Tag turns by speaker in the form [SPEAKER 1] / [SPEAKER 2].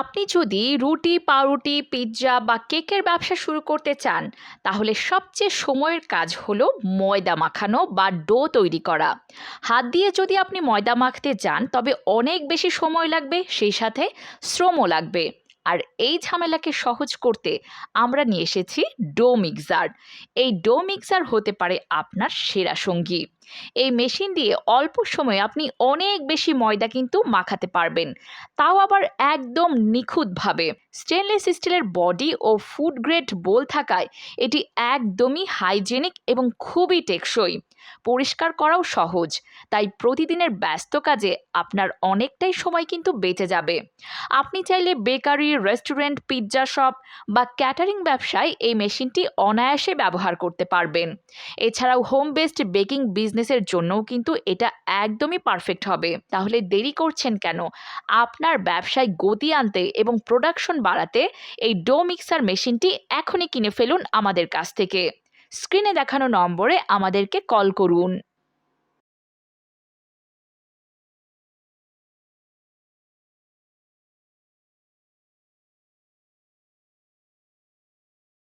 [SPEAKER 1] আপনি যদি রুটি, পাউরুটি, পিৎজা বা কেকের ব্যবসা শুরু করতে চান, তাহলে সবচেয়ে সময়ের কাজ হলো ময়দা মাখানো বা ডো তৈরি করা। হাত দিয়ে যদি আপনি ময়দা মাখতে চান তবে অনেক বেশি সময় লাগবে, সেই সাথে শ্রমও লাগবে। আর এই ঝামেলাকে সহজ করতে আমরা নিয়ে এসেছি ডো মিক্সার। এই ডো মিক্সার হতে পারে আপনার সেরা সঙ্গী। এই মেশিন দিয়ে অল্প সময়ে আপনি অনেক বেশি ময়দা কিন্তু মাখাতে পারবেন। তাও আবার একদম নিখুঁতভাবে। স্টেনলেস স্টিলের বডি ও ফুড গ্রেড বোল থাকায় এটি একদমই হাইজেনিক এবং খুবই টেকসই। পরিষ্কার করাও সহজ। তাই প্রতিদিনের ব্যস্ত কাজে আপনার অনেকটাই সময় কিন্তু বেঁচে যাবে। আপনি চাইলে বেকারি, রেস্টুরেন্ট, পিৎজা শপ বা ক্যাটারিং ব্যবসায় এই মেশিনটি অনায়াসে ব্যবহার করতে পারবেন। এছাড়াও হোম বেসড বেকিং বিজনেসের জন্যও কিন্তু এটা একদমই পারফেক্ট হবে। তাহলে দেরি করছেন কেন? আপনার ব্যবসায় গতি আনতে এবং প্রোডাকশন বাড়াতে এই ডো মিক্সার মেশিনটি এখনই কিনে ফেলুন আমাদের কাছ থেকে। স্ক্রিনে দেখানো নম্বরে আমাদেরকে কল করুন।